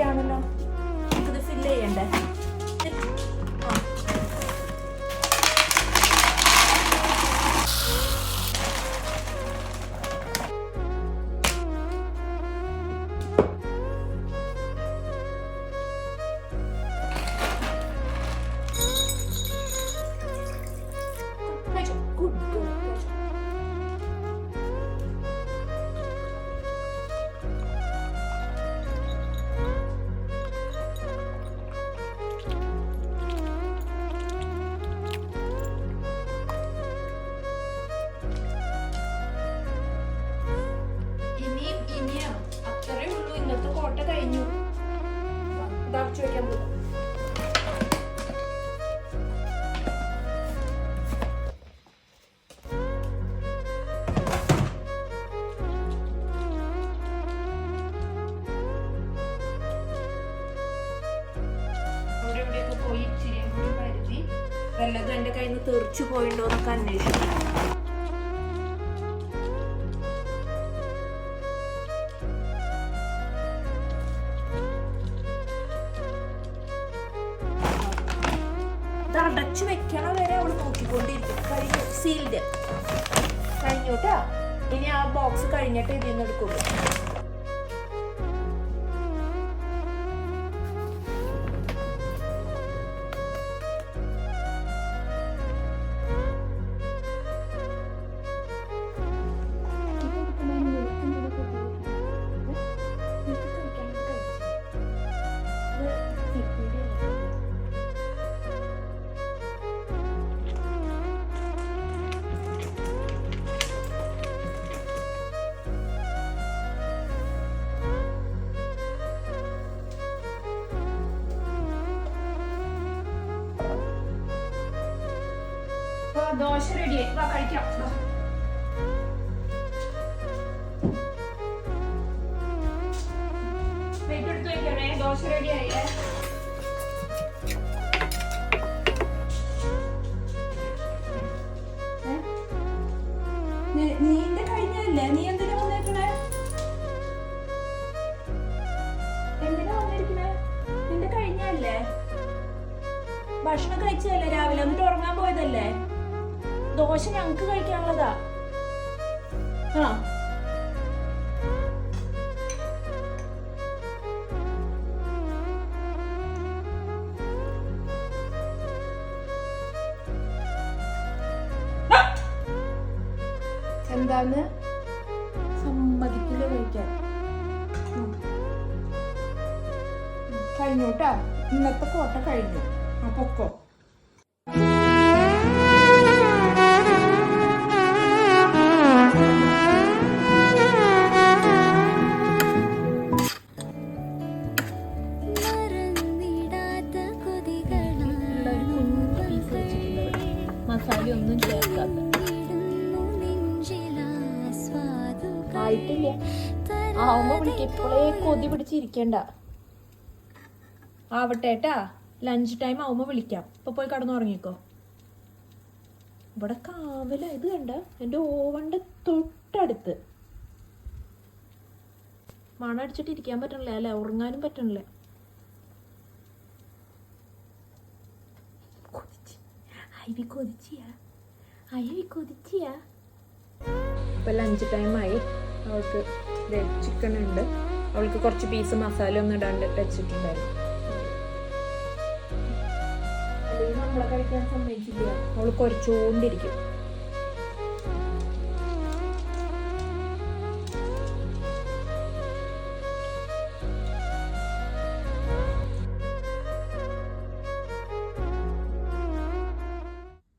ശരിയാണല്ലോ തെറിച്ചു വെക്കാൻ പോകും പോയി ഇച്ചിരി കൂടി പരുത്തി വല്ലതും എന്റെ കയ്യിൽ നിന്ന് തെറിച്ചു പോയിണ്ടോ എന്നൊക്കെ അന്വേഷിച്ചു അടച്ചു വെക്കണ വരെ അവൾ നോക്കിക്കൊണ്ടിരിക്കും. കഴിഞ്ഞു. സീൽഡ് കഴിഞ്ഞു കേട്ടോ ഇനി ആ ബോക്സ് കഴിഞ്ഞിട്ട് ഇതിൽ നിന്ന് എടുക്കുള്ളൂ. ദോശ റെഡി വാ കഴിക്കാം. വാ. പ്ലേറ്റ് എടുത്ത് വെക്കണേ. ദോശ റെഡി ആയില്ലേ ഏ? നീ- നീന്റെ കഴിഞ്ഞല്ലേ നീ എന്തിനാ വന്നേക്കണേ? എന്തിനാ വന്നിരിക്കണേ? നിന്റെ കഴിഞ്ഞല്ലേ ഭക്ഷണം കഴിച്ചതല്ലേ രാവിലെ? എന്നിട്ട് ഉറങ്ങാൻ പോയതല്ലേ? ദോശ ഞങ്ങക്ക് കഴിക്കാനുള്ളതാ ആ എന്താന്ന് സമ്മതിക്കില്ല കഴിക്കാൻ ഉം. ഉം, കഴിഞ്ഞു കേട്ടാ. ഇന്നത്തെ കോട്ട കഴിഞ്ഞു. ആ പൊക്കോ. മസാല ഒന്നും ചേർക്കാത്ത. ആയിട്ടില്ല. ആവുമ്പോ വിളിക്ക. ഇപ്പോഴേ കൊതി പിടിച്ചിരിക്കണ്ട. ആവട്ടെ ഏട്ടാ ലഞ്ച് ടൈം ആവുമ്പോ വിളിക്കാം. ഇപ്പൊ പോയി കടന്നുറങ്ങിക്കോ. ഇവിടെ കാവല. ഇത് കണ്ട? എന്റെ ഓവന്റെ തൊട്ടടുത്ത്. മണം അടിച്ചിട്ട് ഇരിക്കാൻ പറ്റണില്ല. അല്ലെ? ഉറങ്ങാനും പറ്റണില്ല. ഐവി കൊതിച്ചിയാ ഐവി കൊതിച്ചിയാ ഇപ്പൊ ലഞ്ച് ടൈമായി അവൾക്ക് ചിക്കൻ ഉണ്ട്. അവൾക്ക് കുറച്ച് പീസ് മസാല ഒന്നും ഇടാണ്ട് വെച്ചിട്ടുണ്ടായിരുന്നു. അല്ലെങ്കിൽ നമ്മളെ കഴിക്കാൻ സമ്മതിച്ചില്ല അവൾ കുറച്ചുകൊണ്ടിരിക്കും